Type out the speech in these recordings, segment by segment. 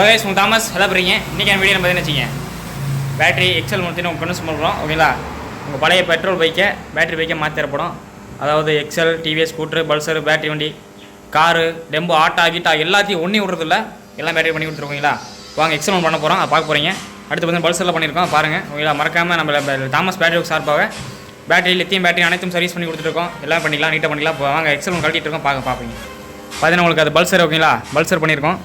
Okay உங்கள் Thomas எல்லாம் போகிறீங்க இன்றைக்கி என் வீடியோ என்ன வச்சுங்க பேட்டரி எக்ஸல் மூணு உங்கள் கண்டு பண்ணுறோம் ஓகேங்களா உங்கள் பழைய பெட்ரோல் பைக்கை பேட்டரி பைக்கை மாற்றி தரப்படும். அதாவது XL TVS scooter Pulsar battery வண்டி காரு டெம்போ ஆட்டா கீட்டா எல்லாத்தையும் ஒன்றி விட்றதில்ல. எல்லாம் பேட்டரி பண்ணி கொடுத்துருக்கீங்களா வாங்க எக்ஸல் ஒன்று பண்ண போகிறோம் அதை பார்க்க போகிறீங்க அடுத்து பார்த்தீங்கன்னா பல்சரில் பண்ணியிருக்கோம் பாருங்கள் ஓகேங்களா மறக்காமல் நம்ம தாமஸ் பேட்டரி ஒர்க் சார்பாக பேட்டரி லித்தியம் பேட்டரி அனைத்தும் சர்வீஸ் பண்ணி கொடுத்துருக்கோம். எல்லாம் பண்ணிக்கலாம் நீட்டாக பண்ணிக்கலாம். இப்போ வாங்க எக்ஸல் ஒன்று கழட்டிட்டு இருக்கோம் பார்க்க பார்ப்பீங்க. பார்த்தீங்கன்னா உங்களுக்கு அது பல்சர் ஓகேங்களா பல்சர் பண்ணியிருக்கோம்.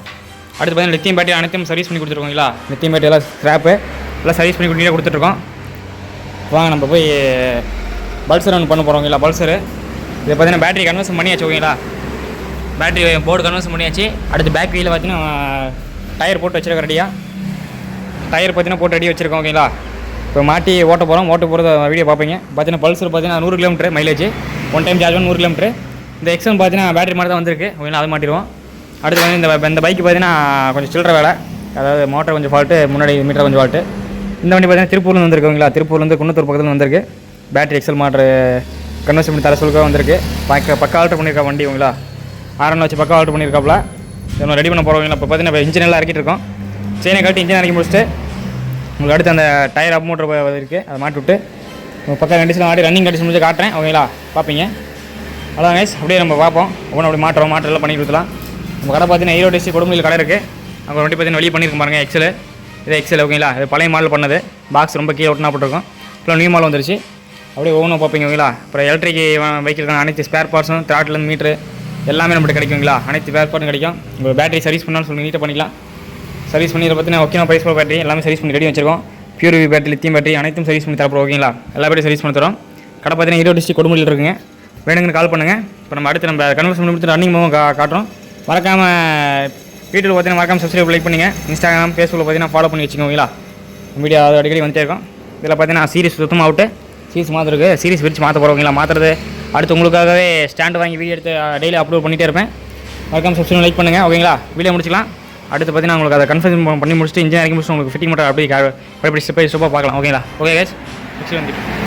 அடுத்து பார்த்தீங்கன்னா லித்தியம் பேட்டரி அனைத்தும் சர்வீஸ் பண்ணி கொடுத்துருக்கோங்களா லித்தியம் பேட்டரி எல்லாம் ஸ்க்ராப்பு எல்லாம் சர்வீஸ் பண்ணி கொடுத்து கொடுத்துட்ருக்கோம். வாங்க நம்ம போய் பல்சர் ஒன்று பண்ண போகிறோங்களா பல்சரு இது பார்த்தீங்கன்னா பேட்டரி கன்வர்ஷன் பண்ணியாச்சு ஓகேங்களா? பேட்டரி போர்டு கன்வர்ஷன் பண்ணியாச்சு. அடுத்து பேக் வீலில் பார்த்தீங்கன்னா டயர் போட்டு வச்சுருக்கோம் ரெடியாக டயர் பார்த்தீங்கன்னா போட்டு ரெடி வச்சுருக்கோம் ஓகேங்களா? இப்போ மாட்டி ஓட்ட போகிறோம் ஓட்ட போகிறத வீடியோ பார்ப்பீங்க. பார்த்தீங்கன்னா பல்சர் பார்த்தீங்கன்னா நூறு kilometre mileage one time charge நூறு கிலோமீட்டர் இந்த எக்ஸன் பார்த்தீங்கன்னா பேட்டரி மாதிரி தான் வந்திருக்கு. ஓகேங்களா? அது மாட்டிடுவோம். அடுத்து வந்து இந்த இந்த பைக்கு பார்த்தீங்கன்னா கொஞ்சம் சில்லற வேலை. அதாவது மோட்டர் கொஞ்சம் ஃபால்ட்டு முன்னாடி மீட்டர் கொஞ்சம் ஃபால்ட்டு இந்த வண்டி பார்த்தீங்கன்னா திருப்பூர்லேருந்து வந்திருக்கோங்களா திருப்பூர்லேருந்து குன்னத்தூர் பக்கத்தில் வந்திருக்கு. பேட்டரி எக்ஸல் மாட்ரு கன்வர்ஷன் பண்ணி தர சொல்லுக்காக வந்திருக்கு. பக்க பக்கா ஆல்ட்ரு பண்ணியிருக்கா வண்டி உங்களா ஆரன் வச்சு பக்கா ஆல்ட்ரு பண்ணியிருக்காப்புல. இன்னும் ரெடி பண்ண போகிறவங்களா இப்போ பார்த்தீங்கன்னா இப்போ இன்ஜின் எல்லாம் இறக்கிட்டு இருக்கோம். செயினை கட்டி இன்ஜின் இறக்கி முடிச்சுட்டு உங்களுக்கு அடுத்து அந்த டயர் அப் மோட்டர் இருக்குது அதை மாட்டி விட்டு உங்கள் பக்கம் கண்டிஷன் ஆடி ரன்னிங் கண்டிஷன் முடிச்சு காட்டுறேன். ஓகேங்களா? பார்ப்பீங்க. அதான் கைஸ் அப்படியே நம்ம பார்ப்போம். ஒவ்வொன்று அப்படி மாட்டுறோம். எல்லாம் பண்ணி கொடுத்துலாம் நம்ம கடை பார்த்தீங்கன்னா ஈரோடு டிஸ்ட்ரிக் கொடுமையில் கடை இருக்குது அங்கே வண்டி பார்த்தீங்கன்னா வெளியே பண்ணியிருக்கோம் பாருங்கள் எக்ஸல் இது எக்ஸல் ஓகேங்களா? இது பழைய மாடல் பண்ணது. பாக்ஸ் ரொம்ப கீழே ஒட்டினா போட்டிருக்கோம். இப்போ நியூ மாடல் வந்துருச்சு. அப்படியே ஒவ்வொன்றும் பார்ப்பீங்க ஓகேங்களா? அப்புறம் எலக்ட்ரிக் வைக்கிறதுக்கான அனைத்து ஸ்பேர் பார்ட்ஸும் த்ராட்லேருந்து மீட்ரு எல்லாமே நம்மகிட்ட கிடைக்குங்களா அனைத்து ஸ்பேர் பார்ட்டும் கிடைக்கும். உங்கள் பேட்டரி சர்வீஸ் பண்ணாலும் சொல்லி நீட்டாக பண்ணிக்கலாம். சர்வீஸ் பண்ணி இதை பார்த்தீங்கன்னா ஓகே ப்ரைஸ் பேட்டரி எல்லாமே சர்வீஸ் பண்ணி ரெடி வச்சிருக்கோம். Pure V battery lithium battery அனைத்தும் சர்வீஸ் பண்ணி தரப்போம் ஓகேங்களா? எல்லா பேட்டரி சர்வீஸ் பண்ணி தரோம். கடை பார்த்தீங்கன்னா ஈரோடு டிஸ்ட்ரிக் கொடுமுடியில் இருக்குங்க. வேணுங்கன்னு கால் பண்ணுங்கள் இப்போ நம்ம அடுத்து நம்ம கன்வர்ஷன் பண்ணி கொடுத்து ரன்னிங் மூவ் கா காட்டுறோம். மறக்காமல் வீட்டில் பார்த்தீங்கன்னா மறக்காம சப்ஸ்கிரைப் லைக் பண்ணுங்கள் இன்ஸ்டாகிராம் ஃபேஸ்புக்கில் பார்த்தீங்கன்னா ஃபாலோ பண்ணி வச்சுக்கோங்களா வீடியோ அது அடிக்கடி வந்துட்டே இருக்கும். இதில் பார்த்தீங்கன்னா சீரிஸ் சுத்தமாக அவுட்டு சீரிஸ் மாற்றிருக்கு சீரிஸ் பிரித்து மாற்ற போகிறவங்களா மாற்றுறது அடுத்து உங்களுக்காகவே ஸ்டாண்டு வாங்கி வீடியோ எடுத்து டெய்லி அப்லோட் பண்ணிகிட்டே இருப்பேன். மறக்காம சப்ஸ்கிரைப் லைக் பண்ணுங்கள் ஓகேங்களா? வீடியோ முடிச்சிக்கலாம். அடுத்து பார்த்தீங்கன்னா உங்களுக்கு அதை கன்ஃபர்ம் பண்ணி முடிச்சுட்டு இன்ஜினியரிங் முடிச்சுட்டு உங்களுக்கு ஃபிட்டிங் மட்டும் அப்படியே எப்படி ஸ்டெப் பை ஸ்டெப்பாக பார்க்கலாம் ஓகேங்களா? ஓகே கேஸ் நெக்ஸ்ட் வந்து